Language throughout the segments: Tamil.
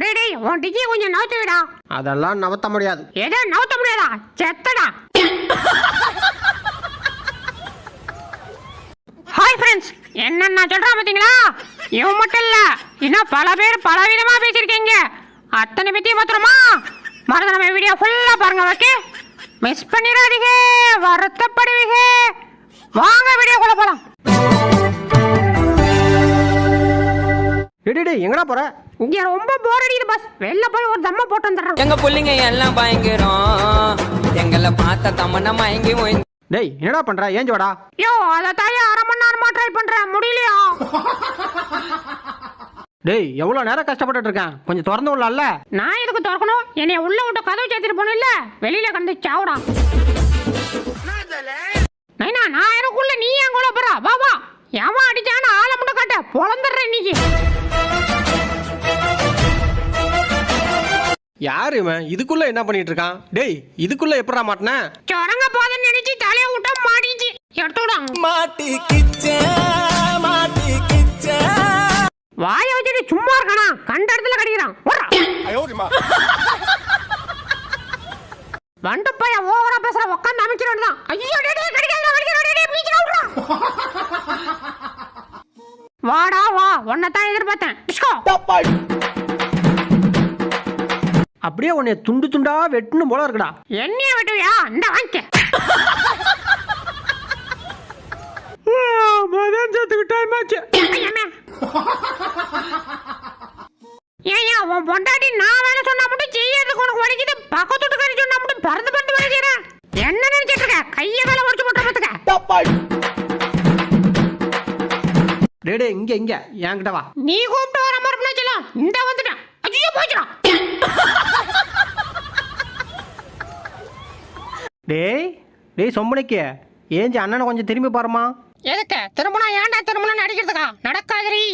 டேய் டேய் உன் டிக்கியை கொஞ்சம் நவுத்து விடா அதெல்லாம் நவத்த முடியாது. எதை நவுத்த முடியாதா? செத்தடா. ஹாய் ஃப்ரெண்ட்ஸ் என்ன நான் சொல்றேன் பாத்தீங்களா இவன் மட்டும் இல்ல இன்னும் பல பேர் பல விதமா பேசியிருக்கீங்க. அத்தனை பத்தியும் மாத்திரமா மறந்து நம்ம வீடியோ ஃபுல்லா பாருங்க ஓகே மிஸ் பண்ணிடாதீங்க வருத்தப்படுவீங்க. வாங்க வீடியோக்குள்ள டேய் டேய் எங்கடா போற? இங்க ரொம்ப போர் அடிக்குது பஸ் வெளில போய் ஒரு தம்மா போட்டு வந்துடுறேன் எங்க புள்ளைங்க எல்லாம் பயங்கரம். எங்களை பார்த்த தமன்னா மயங்கி ஓய்ந்து டேய் என்னடா பண்ற? ஏஞ்சி வாடா யோ அதை தாயே அரை மணி நேரமா ட்ரை பண்றேன் முடியலையா? டேய் எவ்வளவு நேரம் கஷ்டப்பட்டுட்டு இருக்கேன்? கொஞ்சம் திறந்து விடலாம்ல? நான் எதுக்கு திறக்கணும்? என்னை உள்ள விட்டு கதவு சேர்த்துட்டு போகணும் இல்ல வெளியில கண்டு சாவுடா. நைனா நான் எனக்குள்ள நீ ஏன் கூட போறா? வா வா. ஏமா அடிச்சான்னு ஆளை மட்டும் காட்ட. பொழந்துடுறேன் இன்னைக்கு. யாரு இவன்? இதுக்குள்ள என்ன பண்ணிட்டு இருக்கான்? டேய் இதுக்குள்ள எப்படா மாட்டின? சுரங்க போதுன்னு நினைச்சு தலைய விட்டா மாட்டிச்சு எடுத்து விடாங்க மாட்டிக்கிச்ச மாட்டிக்கிச்ச வாய வச்சுட்டு சும்மா இருக்கானா கண்ட இடத்துல கடிக்கிறான். வண்டு பையன் ஓவரா பேசுற. உட்காந்து அமைக்கிறோம் தான் ஐயோ கடிக்காத டேய் டேய் ப்ளீஸ் விட்றா வாடா வா. உன்னை தான் எதிர்பார்த்தேன் அப்படியே உன்னை துண்டு துண்டா வெட்டணும் போல இருக்குடா. என்னைய விட்டுவியா? இந்த வாங்கிக்க மதியானத்துக்கு டைம் ஆச்சு. ஏய்யா, உன் பொண்டாட்டி நான் வேலை சொன்னா மட்டும் செய்யறதுக்கு உனக்கு வலிக்குது பக்கத்து வீட்டுக்காரி சொன்னா மட்டும் பறந்து பறந்து வேலை செய்யற என்ன நினைச்சிட்டு இருக்க? கைய கால உடச்சு போட்ட பாத்துக்க. டேய் டேய் இங்க இங்க. என்கிட்ட வா. நீ கூப்பிட்டு வர மாதிரி சொல்லலாம் இந்த வந்துட்டேன். ஐயோ போச்சுடான் டேய் டேய் சொம்பனைக்கு ஏஞ்சி அண்ணனை கொஞ்சம் திரும்பி பாருமா எதுக்கு? திருமணா ஏன்டா திருமணம் நடிக்கிறதுக்கா நடக்காதரி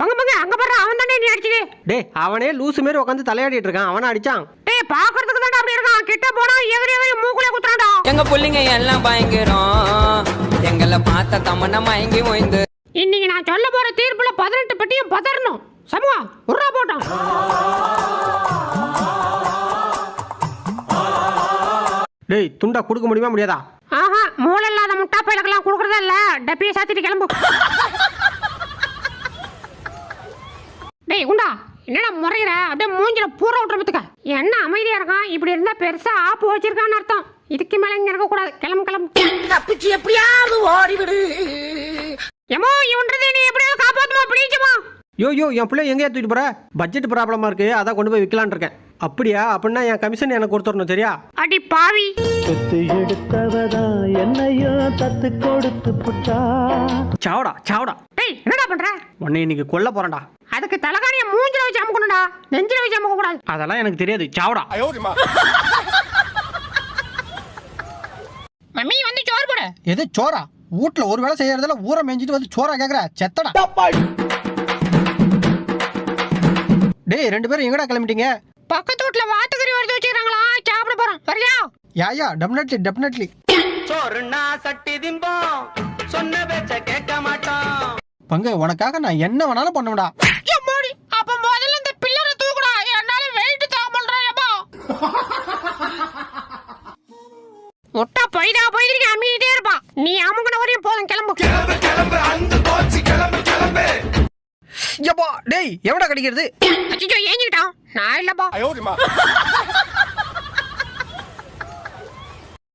பங்க பங்க அங்க பாரு அவன் தானே நீ அடிச்சது. டேய் அவனே லூசு மாரி உட்காந்து தலையாடிட்டு இருக்கான் அவனை அடிச்சான். டேய் பாக்குறதுக்கு தான் அப்படி இருக்கான். கிட்ட போனா எவரி எவரி மூக்குல குத்துறான்டா. எங்க புள்ளைங்க எல்லாம் பயங்கரம். எங்களை பார்த்த தமன்னா மயங்கி ஓய்ந்து. இன்னைக்கு நான் சொல்ல போற தீர்ப்புல பதினெட்டு பெட்டியும் பதறணும். சமூகம் உர்ரா போட்டோம். டேய் துண்டா கொடுக்க முடியுமா முடியாதா? ஆஹா மூளை இல்லாத முட்டா பையலுக்கெல்லாம் கொடுக்கறதா இல்ல. டப்பியை சாத்திட்டு கிளம்பு. டேய் குண்டா என்னடா முறையிற? அப்படியே மூஞ்சில பூர விட்டுறதுக்க என்ன அமைதியா இருக்கான்? இப்படி இருந்தா பெருசா ஆப்பு வச்சிருக்கான்னு அர்த்தம். இதுக்கு மேல இங்க இருக்க கூடாது கிளம்பு கிளம்பு. தப்பிச்சு எப்படியாவது ஓடிவிடு. எமோ இவன்றது நீ எப்படியாவது காப்பாத்துமா பிடிச்சுமா யோ யோ என் பிள்ளை எங்கேயா தூக்கிட்டு போற? பட்ஜெட் ப்ராப்ளமா இருக்கு அதான் கொண்டு போய் விற்கலான் இருக்கேன். அப்படியா? அப்படின்னா என் கமிஷன் எனக்கு கொடுத்துடணும் சரியா? அடி பாவி. சொத்து எடுத்தவதா என்னையோ தத்து கொடுத்து புட்டா? சாவடா சாவடா. டேய் என்னடா பண்ற? உன்னை இன்னைக்கு கொல்ல போறேன்டா. அதுக்கு தலைகாணிய மூஞ்சில வச்சு அமுக்கணும்டா. நெஞ்சில வச்சு அமுக்க கூடாது அதெல்லாம் எனக்கு தெரியாது. சாவடா. மம்மி வந்து சோறு போடு. எது சோறா? வீட்ல ஒரு வேளை செய்யறதுல ஊரை மேய்ஞ்சிட்டு வந்து சோறா கேக்குற? செத்தடா. டேய் ரெண்டு பேரும் எங்கடா கிளம்பிட்டீங்க? பக்கத்து வீட்டுல வாத்துக்கறி வறுத்து வச்சுக்கிறாங்களா? சாப்பிட போறோம். வரியா? யாயா டெஃபினெட்லி டெஃபினெட்லி சோறுனா சட்டி திம்போம் சொன்ன பேச்ச கேட்க மாட்டோம். பங்கு உனக்காக நான் என்ன வேணாலும் பண்ணுவேடா டேய் எவடா கடிக்கிறது? அச்சோ ஏஞ்சிக்கிட்டான் நான் இல்லப்பா.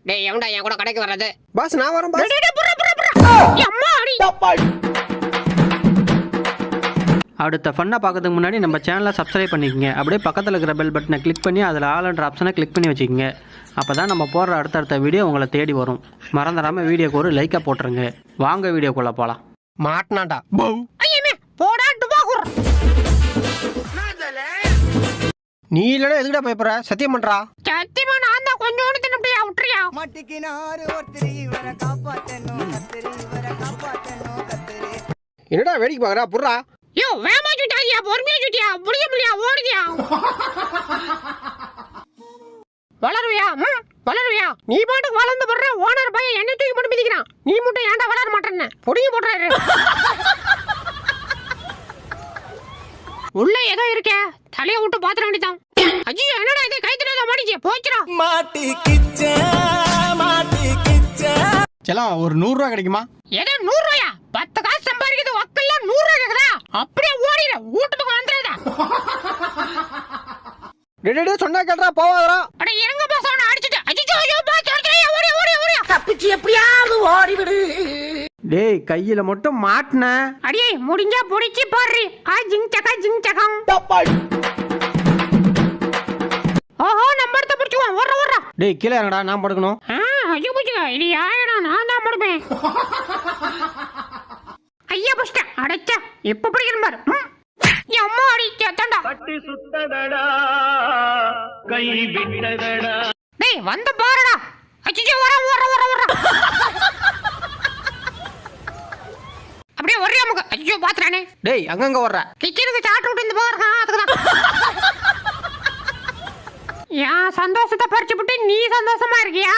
டேய் எவன்டா என் கூட கடைக்கு வர்றது? பாஸ் நான் வரேன் பாஸ். டேய், டேய், புர்ரா, புர்ரா, புர்ரா. எம்மாடி அடுத்த ஃபன்னை பார்க்கறதுக்கு முன்னாடி நம்ம சேனலை சப்ஸ்கிரைப் பண்ணிக்கங்க. அப்படியே பக்கத்தில் இருக்கிற பெல் பட்டனை கிளிக் பண்ணி அதில் ஆல்ன்ற ஆப்ஷனை கிளிக் பண்ணி வச்சுக்கோங்க. அப்போ தான் நம்ம போடுற அடுத்தடுத்த வீடியோ உங்களை தேடி வரும். மறந்துடாமல் வீடியோக்கு ஒரு லைக்காக போட்டுருங்க. வாங்க வீடியோக்குள்ளே போகலாம் மாட்டினாண்டா பௌ நீ இல்லைன்னா எதுக்கிட்ட பயப்படுற? சத்தியம் பண்ணுறா சத்தியமா நான் தான் கொஞ்சோண்டு தின்னுட்டியா விட்டுறியா? மாட்டிக்கினாரு ஒருத்தர் இவரை காப்பாத்தணும் கத்திரி இவரை காப்பாத்தணும் கத்திரி. என்னடா வேடிக்கை பார்க்குறா? புட்றா? யோ வேமா சுட்டாதியா பொறுமையா சுட்டியா முடிய முடியா ஓடுதியா? வளருவியா ம்? வளருவியா? நீ பாட்டுக்கு வளர்ந்து போடுற ஓனர் பையன் என்ன தூக்கி போட்டு மிதிக்கிறான். நீ மட்டும் ஏன்டா வளர மாட்டேன்னு? புடிங்கி போடுறாரு உள்ள ஏதோ இருக்கே. தலைய விட்டு பாத்திர வேண்டியதான் ஐயோ என்னடா இது? கை தெரியாத மாடிச்சு போச்சுடா. செல்லாம் ஒரு நூறுரூவா கிடைக்குமா? ஏதோ நூறு ரூபாயா பத்து காசு சம்பாதிக்கிறது வக்கெல்லாம் நூறு ரூபாய் கேக்குதா? அப்படியே ஓடிட வீட்டு பக்கம் வந்துடாத. டே சொன்னா கேட்டா போவாதரா அட இறங்க பாஸ் அவனை அடிச்சுட்டு. அஜிச்சோ ஐயோ பாஸ் அடிச்சுட்டு ஓடி ஓடி ஓடி. தப்பிச்சு எப்படியாவது டேய் கையில மட்டும் மாட்டின. அடியே முடிஞ்சா புடிச்சு பாரு ஆ ஜிங் சக்கா ஜிங் சக்கம் ஓஹோ நம்ம இடத்த பிடிச்சுக்குவோம் ஓடுற ஓடுற. டேய் கீழே இறங்கடா நான் படுக்கணும். ஆ ஐயோ புடிச்சுக்க. இது ஆயிடும் நான் தான் முடிப்பேன் ஐயா புஷ்ட அடைச்சா எப்ப பிடிக்கணும் பாரு. அம்மா அடி சேத்தாண்டா டேய் வந்து பாருடா. அச்சோ வர வர வர வர அப்படியே ஒரே அமுக்கு. ஐயோ பாத்துறானே டேய் அங்கங்க வர்ற கிச்சனுக்கு சாட்டு விட்டு இந்த போறா அதுக்குதான் என் சந்தோஷத்தை பறிச்சு விட்டு நீ சந்தோஷமா இருக்கியா?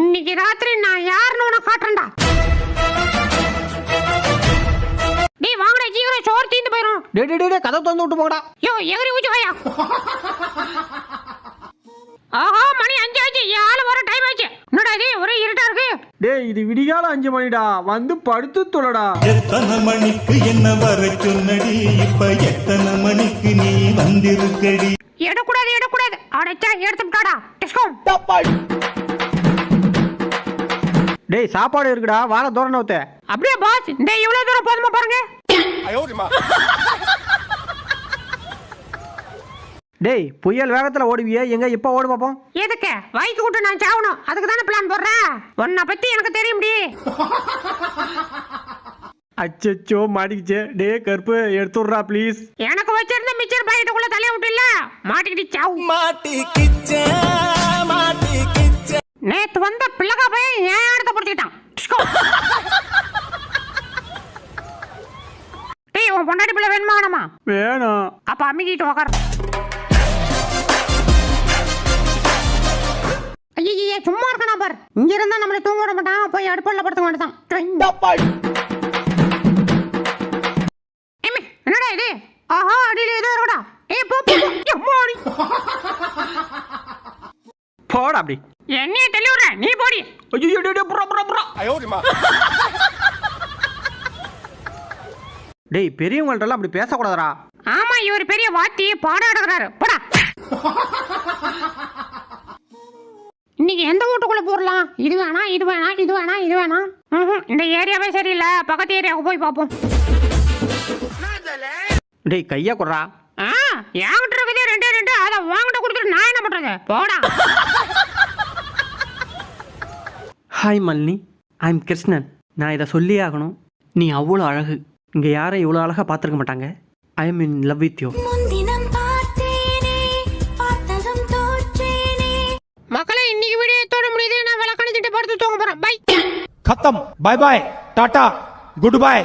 இன்னைக்கு ராத்திரி நான் யாருன்னு உனக்கு காட்டுறேன்டா. டேய் வாங்கடா சீக்கிரம் சோறு தீந்து போயிடும் டே டே டே கதை திறந்து விட்டு போங்கடா. யோ எகிரி ஊச்சு வாயா. ஆஹா மணி அஞ்சு ஆச்சு. ஆளு வர டைம் ஆச்சு. என்னடா இது? ஒரே இருட்டா இருக்கு. டேய் இது விடிகால அஞ்சு மணிடா. வந்து படுத்து தொலைடா எத்தனை மணிக்கு என்ன வர சொன்னடி? இப்ப எத்தனை மணிக்கு நீ வந்திருக்கடி? அடைச்சா டேய் சாப்பாடு இருக்குடா வார தோரணை ஊத்த. அப்படியே பாஸ் இந்த இவ்வளவு தூரம் போதுமா பாருங்க. டேய் புயல் வேகத்துல ஓடுவியே எங்க இப்ப ஓடு பாப்போம்? எதுக்கு? வாய்க்கு விட்டு நான் சாவணும். அதுக்கு தானே பிளான் போடுறேன் உன்னை பத்தி எனக்கு தெரியும்டி. அச்சச்சோ மாட்டிக்கிச்சே. டே கருப்பு எடுத்துடுறா ப்ளீஸ் எனக்கு வச்சிருந்த மிச்சர் பாக்கெட்டுக்குள்ள தலைய விட்டு இல்ல மாட்டிக்கிட்டு சாவு நேத்து வந்த பிள்ளைகா பையன் ஏன் இடத்த பிடிச்சிக்கிட்டான் டிஸ்கோ. டேய் உன் பொண்டாட்டி பிள்ளை வேணுமா வேணாமா? வேணும். அப்ப அம்மிக்கிட்டு உக்கார். ஐயே சும்மா இருக்கணும் பார். இங்க இருந்தா நம்மளை தூங்க விட மாட்டான். போய் அடுப்பல்ல படுத்த மாட்டான் என்னடா இது ஆஹா அடியில ஏதோ இருக்குடா ஏய் போ போ, அடி போடா அப்படி என்னைய தள்ளி விடுற நீ போடி ஐயோ டே டே புறா புறா புறா டேய் பெரியவங்கள்ட்ட அப்படி பேசக்கூடாதுடா. ஆமா இவர் பெரிய வாத்தி பாடம் எடுக்கிறாரு. போடா. இன்னைக்கு எந்த வீட்டுக்குள்ள போடலாம் இது வேணாம் இது வேணாம் இது வேணாம் இது வேணாம். ம்ஹும், இந்த ஏரியாவே சரியில்லை. பக்கத்து ஏரியாவுக்கு போய் பார்ப்போம். டேய் கையா குடுறா. ஆ என்கிட்ட இருக்கதே ரெண்டே ரெண்டு. அதை வாங்கிட்ட கொடுத்துட்டு நான் என்ன பண்ணுறது போடா. Hi Malini I am Krishnan. நான் இதை சொல்லியே ஆகணும். நீ அவ்வளோ அழகு. இங்கே யாரும் இவ்வளோ அழகாக பார்த்துருக்க மாட்டாங்க? I am in love with you மக்களே இன்னைக்கு வீடியோ தோட முடியுது. நான் விளக்கணிச்சிட்டு படுத்து தூங்க போகிறேன் bye கத்தம். Bye bye tata good bye